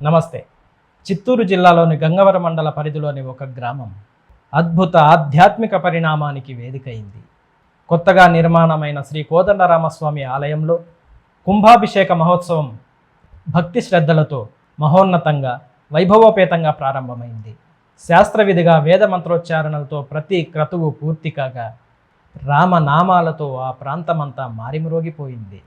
నమస్తే. చిత్తూరు జిల్లాలోని గంగవర మండల పరిధిలోని ఒక గ్రామం. అద్భుత ఆధ్యాత్మిక పరిణామానికి వేదికైంది. కొత్తగా నిర్మాణమైన శ్రీ కోదండరామస్వామి ఆలయంలో కుంభాభిషేక మహోత్సవం భక్తి శ్రద్ధలతో మహోన్నతంగా వైభవోపేతంగా ప్రారంభమైంది. శాస్త్రవిధిగా వేద మంత్రోచ్చారణలతో ప్రతి క్రతువు పూర్తి కాగా రామనామాలతో ఆ ప్రాంతమంతా మారిమురోగిపోయింది.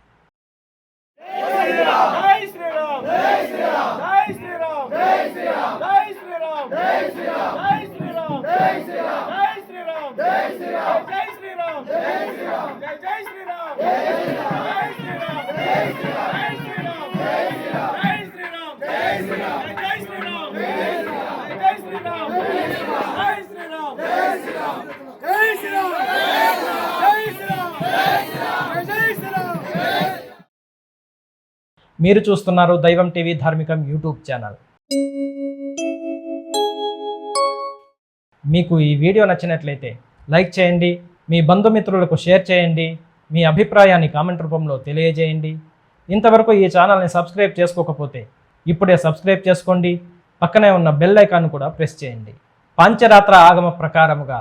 మీరు చూస్తున్నారు దైవం టీవీ ధార్మికం యూట్యూబ్ ఛానల్. మీకు ఈ వీడియో నచ్చినట్లయితే లైక్ చేయండి మీ బంధుమిత్రులకు షేర్ చేయండి మీ అభిప్రాయాన్ని కామెంట్ రూపంలో తెలియజేయండి. ఇంతవరకు ఈ ఛానల్ని సబ్స్క్రైబ్ చేసుకోకపోతే ఇప్పుడే సబ్స్క్రైబ్ చేసుకోండి పక్కనే ఉన్న బెల్ ఐకాన్ కూడా ప్రెస్ చేయండి. పాంచరాత్ర ఆగమ ప్రకారముగా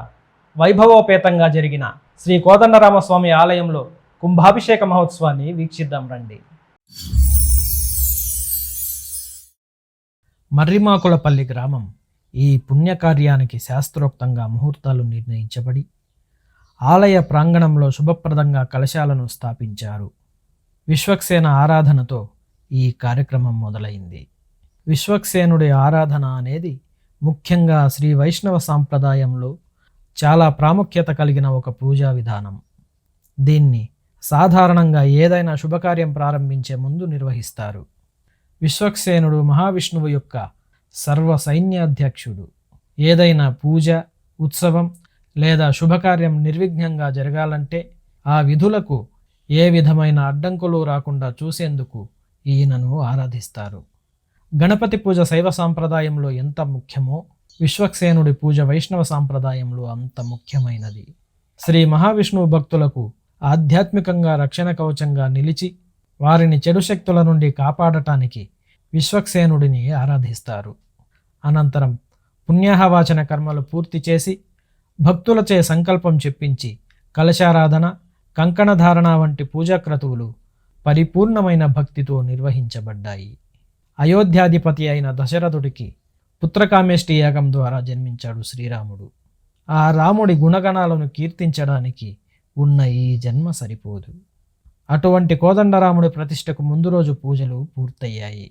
వైభవోపేతంగా జరిగిన శ్రీ కోదండరామస్వామి ఆలయంలో కుంభాభిషేక మహోత్సవాన్ని వీక్షిద్దాం రండి. మర్రిమాకులపల్లి గ్రామం ఈ పుణ్యకార్యానికి శాస్త్రోక్తంగా ముహూర్తాలు నిర్ణయించబడి ఆలయ ప్రాంగణంలో శుభప్రదంగా కలశాలను స్థాపించారు. విశ్వక్సేన ఆరాధనతో ఈ కార్యక్రమం మొదలైంది. విశ్వక్సేనుడి ఆరాధన అనేది ముఖ్యంగా శ్రీ వైష్ణవ సాంప్రదాయంలో చాలా ప్రాముఖ్యత కలిగిన ఒక పూజా విధానం. దీన్ని సాధారణంగా ఏదైనా శుభకార్యం ప్రారంభించే ముందు నిర్వహిస్తారు. విశ్వక్సేనుడు మహావిష్ణువు యొక్క సర్వ సైన్యాధ్యక్షుడు ఏదైనా పూజ ఉత్సవం లేదా శుభకార్యం నిర్విఘ్నంగా జరగాలంటే ఆ విధులకు ఏ విధమైన అడ్డంకులు రాకుండా చూసేందుకు ఈయనను ఆరాధిస్తారు. గణపతి పూజ శైవ సాంప్రదాయంలో ఎంత ముఖ్యమో విశ్వక్సేనుడి పూజ వైష్ణవ సాంప్రదాయంలో అంత ముఖ్యమైనది. శ్రీ మహావిష్ణువు భక్తులకు ఆధ్యాత్మికంగా రక్షణ కవచంగా నిలిచి వారిని చెడు శక్తుల నుండి కాపాడటానికి విశ్వక్సేనుడిని ఆరాధిస్తారు. అనంతరం పుణ్యాహవాచన కర్మలు పూర్తి చేసి భక్తులచే సంకల్పం చెప్పించి కలశారాధన కంకణధారణ వంటి పూజాక్రతువులు పరిపూర్ణమైన భక్తితో నిర్వహించబడ్డాయి. అయోధ్యాధిపతి అయిన దశరథుడికి పుత్రకామేష్టి యాగం ద్వారా జన్మించాడు శ్రీరాముడు. ఆ రాముడి గుణగణాలను కీర్తించడానికి ఉన్న ఈ జన్మ సరిపోదు. అటువంటి కోదండరాముడి ప్రతిష్టకు ముందు రోజు పూజలు పూర్తయ్యాయి.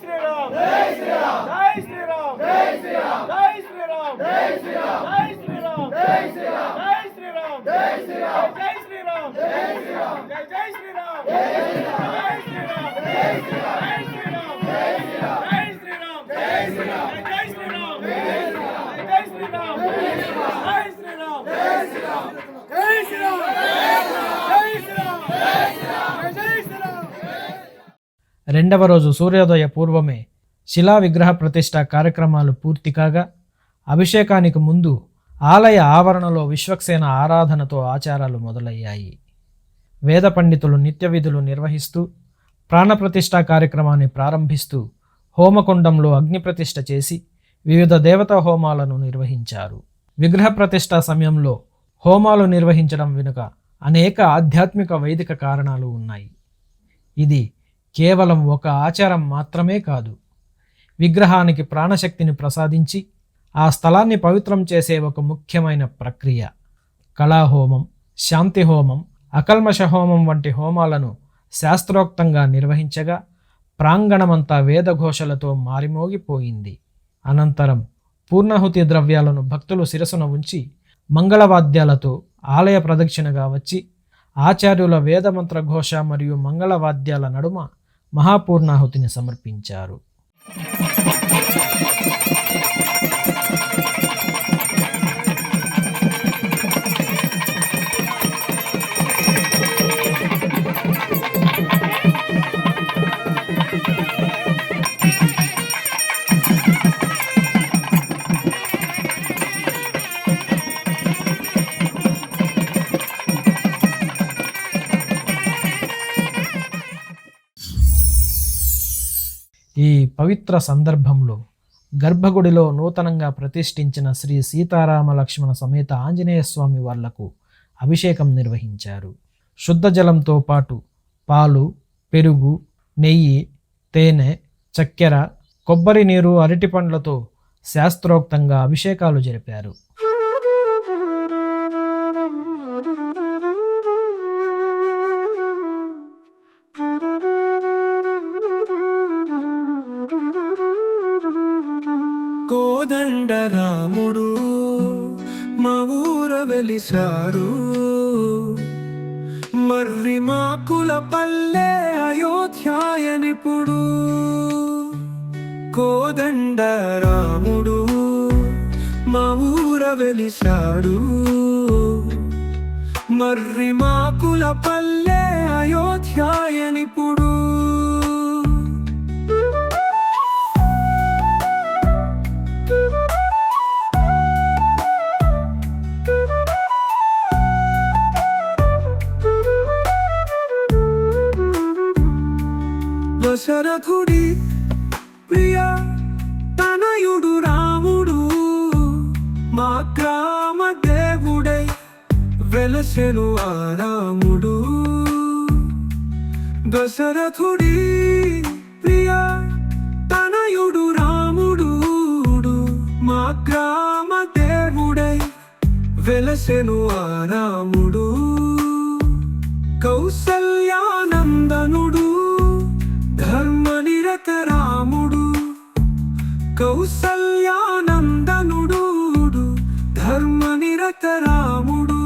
శ్రీరామ్ జై శ్రీరామ్ జై శ్రీరామ్ జై శ్రీరామ్ జై శ్రీరామ్. రెండవ రోజు సూర్యోదయ పూర్వమే శిలా విగ్రహ ప్రతిష్ట కార్యక్రమాలు పూర్తి కాగా అభిషేకానికి ముందు ఆలయ ఆవరణలో విశ్వక్సేన ఆరాధనతో ఆచారాలు మొదలయ్యాయి. వేద పండితులు నిత్య విధులు నిర్వహిస్తూ ప్రాణప్రతిష్ఠా కార్యక్రమాన్ని ప్రారంభిస్తూ హోమకుండంలో అగ్నిప్రతిష్ఠ చేసి వివిధ దేవతా హోమాలను నిర్వహించారు. విగ్రహ ప్రతిష్ఠ సమయంలో హోమాలు నిర్వహించడం వెనుక అనేక ఆధ్యాత్మిక వైదిక కారణాలు ఉన్నాయి. ఇది కేవలం ఒక ఆచారం మాత్రమే కాదు. విగ్రహానికి ప్రాణశక్తిని ప్రసాదించి ఆ స్థలాన్ని పవిత్రం చేసే ఒక ముఖ్యమైన ప్రక్రియ. కళాహోమం శాంతి హోమం అకల్మష హోమం వంటి హోమాలను శాస్త్రోక్తంగా నిర్వహించగా ప్రాంగణమంతా వేదఘోషలతో మారిమోగిపోయింది. అనంతరం పూర్ణాహుతి ద్రవ్యాలను భక్తులు శిరసున ఉంచి మంగళవాద్యాలతో ఆలయ ప్రదక్షిణగా వచ్చి ఆచార్యుల వేదమంత్ర ఘోష మరియు మంగళవాద్యాల నడుమ మహాపూర్ణాహుతిని సమర్పించారు పవిత్ర సందర్భంలో గర్భగుడిలో నూతనంగా ప్రతిష్ఠించిన శ్రీ సీతారామ లక్ష్మణ సమేత ఆంజనేయ స్వామి వార్లకు అభిషేకం నిర్వహించారు. శుద్ధ జలంతో పాటు పాలు పెరుగు నెయ్యి తేనె చక్కెర కొబ్బరి నీరు అరటి పండ్లతో శాస్త్రోక్తంగా అభిషేకాలు జరిపారు. కోదండ రాముడు మా ఊర వెలిసారు. మర్రి మాకుల పల్లె అయోధ్యాయనిపుడు కోదండ రాముడు మా ఊర వెలిసాడు. మర్రి మాకుల పల్లె అయోధ్యాయనిపుడు చేసెను ఆ రాముడు. కౌసల్యానందనుడు ధర్మనిరత రాముడు. కౌసల్యానందనుడు ధర్మనిరత రాముడు.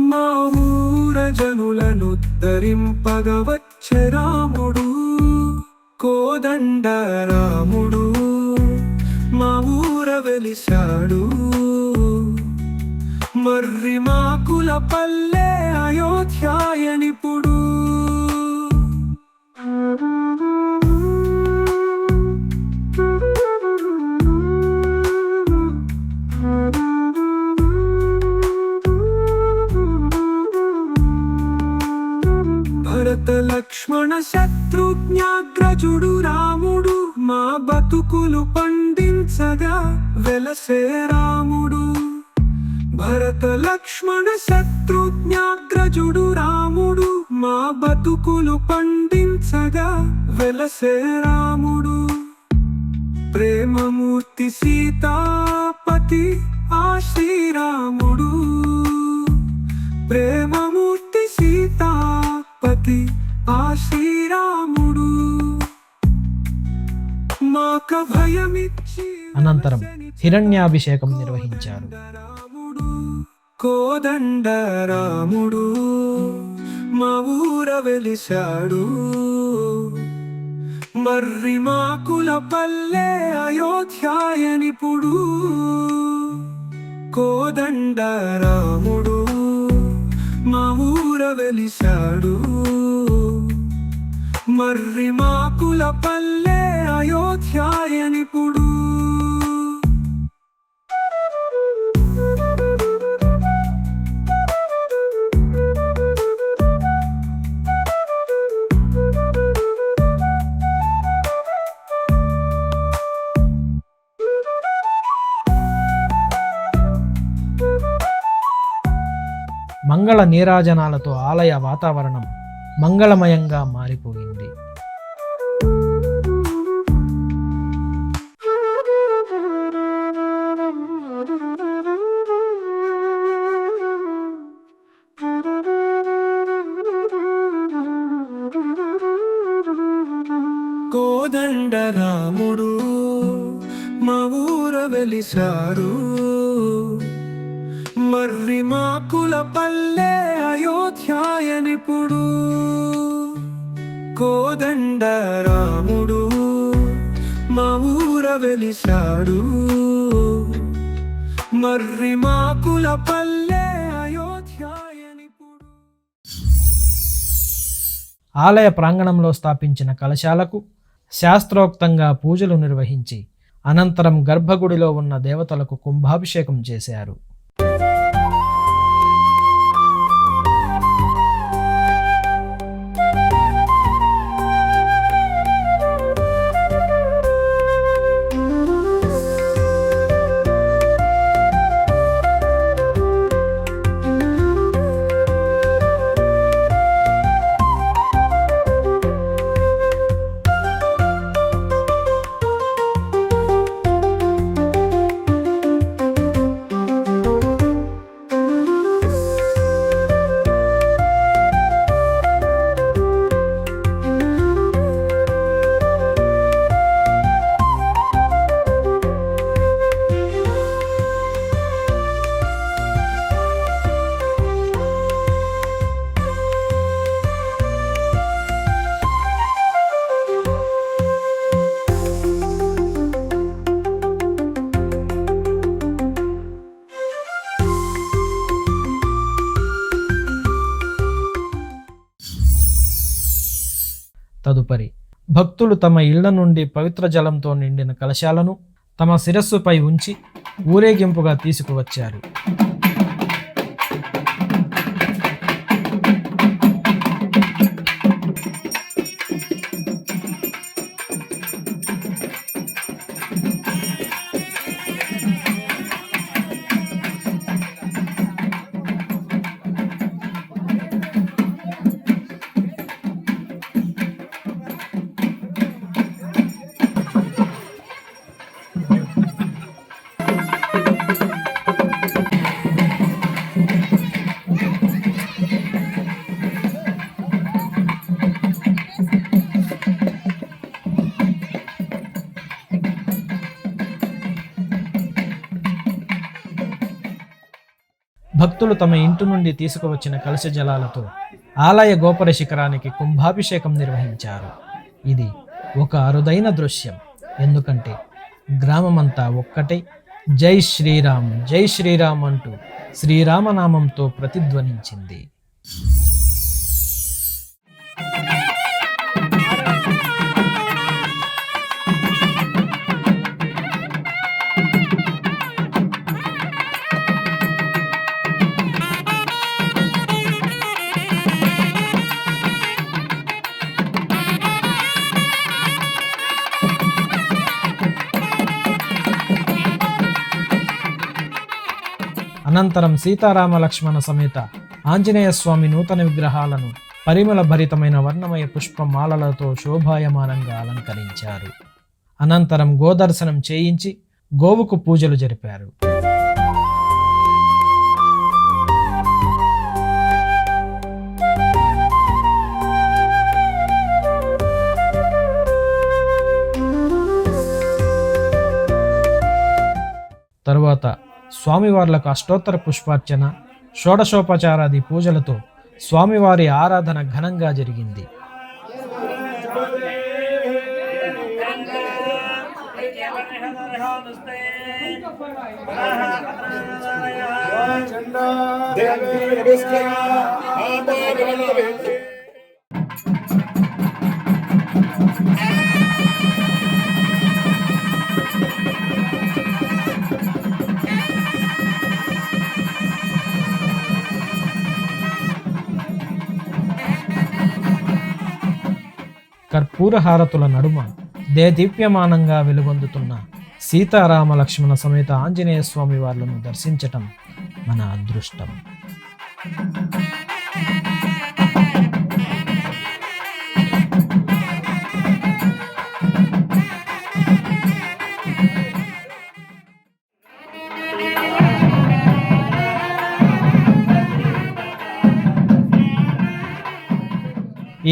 మా ఊర జనులను రాముడు. కోదండ రాముడు మా ఊర వెలిశాడు. మర్రి మాకుల పల్లె అయోధ్యాయనిపుడు భరత లక్ష్మణ శత్రుజ్ఞాగ్రజుడు రాముడు మా బతుకులు పండించగా వెలసే రాముడు. భరత లక్ష్మణ శత్రుజ్ఞాగ్రజుడు రాముడు మా బతుకులు పండించగా వెలసే రాముడు. ప్రేమమూర్తి సీతాపతి ఆ శ్రీరాముడు. ప్రేమమూర్తి సీతాపతి ఆ శ్రీరాముడు. మాక భయమిచ్చి అనంతరం హిరణ్యాభిషేకం నిర్వహించారు. కోదండ రాముడు మా ఊర వెలిశాడు. మర్రి మాకుల పల్లె అయోధ్యాయనిపుడు కోదండ రాముడు మా ఊర వెలిశాడు. మర్రి మాకుల పల్లె అయోధ్యాయనిపుడు మంగళ నీరాజనాలతో ఆలయ వాతావరణం మంగళమయంగా మారిపోయింది. కోదండరాముడు మా ఊర వెలిసారు మర్రి పల్లె అయోధ్యాయనిపుడు. కోదండ రాముడు మా ఊర వెలిశాడు. మర్రి మాకుల పల్లె అయోధ్యాయనిపుడు. ఆలయ ప్రాంగణంలో స్థాపించిన కలశాలకు శాస్త్రోక్తంగా పూజలు నిర్వహించి అనంతరం గర్భగుడిలో ఉన్న దేవతలకు కుంభాభిషేకం చేశారు. తదుపరి భక్తులు తమ ఇళ్ళ నుండి పవిత్ర జలంతో నిండిన కలశాలను తమ శిరస్సుపై ఉంచి ఊరేగింపుగా తీసుకువచ్చారు. భక్తులు తమ ఇంటి నుండి తీసుకువచ్చిన కలుష జలాలతో ఆలయ గోపుర శిఖరానికి కుంభాభిషేకం నిర్వహించారు. ఇది ఒక అరుదైన దృశ్యం. ఎందుకంటే గ్రామమంతా ఒక్కటే. జై శ్రీరామ్ జై శ్రీరామ్ అంటూ శ్రీరామనామంతో ప్రతిధ్వనించింది. అనంతరం సీతారామ లక్ష్మణ సమేత ఆంజనేయ స్వామి నూతన విగ్రహాలను పరిమళ భరితమైన వర్ణమయ పుష్పమాలలతో శోభాయమానంగా అలంకరించారు. అనంతరం గోదర్శనం చేయించి గోవుకు పూజలు జరిపారు. తరువాత స్వామివార్లకు అష్టోత్తర పుష్పార్చన షోడశోపచారాది పూజలతో స్వామివారి ఆరాధన ఘనంగా జరిగింది. కర్పూర హారతుల నడుమ దేదీప్యమానంగా వెలుగొందుతున్న సీతారామ లక్ష్మణ సమేత ఆంజనేయ స్వామి వార్లను దర్శించటం మన అదృష్టం.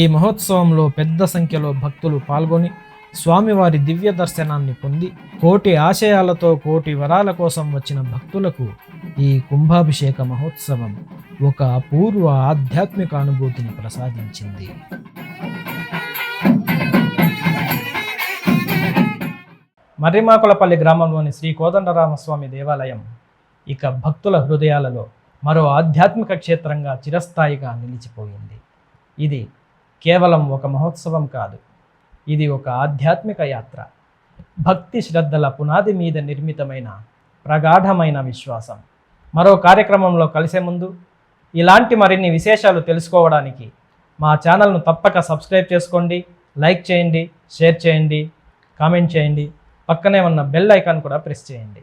ఈ మహోత్సవంలో పెద్ద సంఖ్యలో భక్తులు పాల్గొని స్వామివారి దివ్య దర్శనాన్ని పొంది కోటి ఆశయాలతో కోటి వరాల కోసం వచ్చిన భక్తులకు ఈ కుంభాభిషేక మహోత్సవం ఒక అపూర్వ ఆధ్యాత్మిక అనుభూతిని ప్రసాదించింది. మర్రిమాకులపల్లి గ్రామంలోని శ్రీ కోదండరామస్వామి దేవాలయం ఇక భక్తుల హృదయాలలో మరో ఆధ్యాత్మిక క్షేత్రంగా చిరస్థాయిగా నిలిచిపోయింది. ఇది కేవలం ఒక మహోత్సవం కాదు. ఇది ఒక ఆధ్యాత్మిక యాత్ర. భక్తి శ్రద్ధల పునాది మీద నిర్మితమైన ప్రగాఢమైన విశ్వాసం. మరో కార్యక్రమంలో కలిసే ముందు ఇలాంటి మరిన్ని విశేషాలు తెలుసుకోవడానికి మా ఛానల్ను తప్పక సబ్స్క్రైబ్ చేసుకోండి లైక్ చేయండి షేర్ చేయండి కామెంట్ చేయండి. పక్కనే ఉన్న బెల్ ఐకాన్ కూడా ప్రెస్ చేయండి.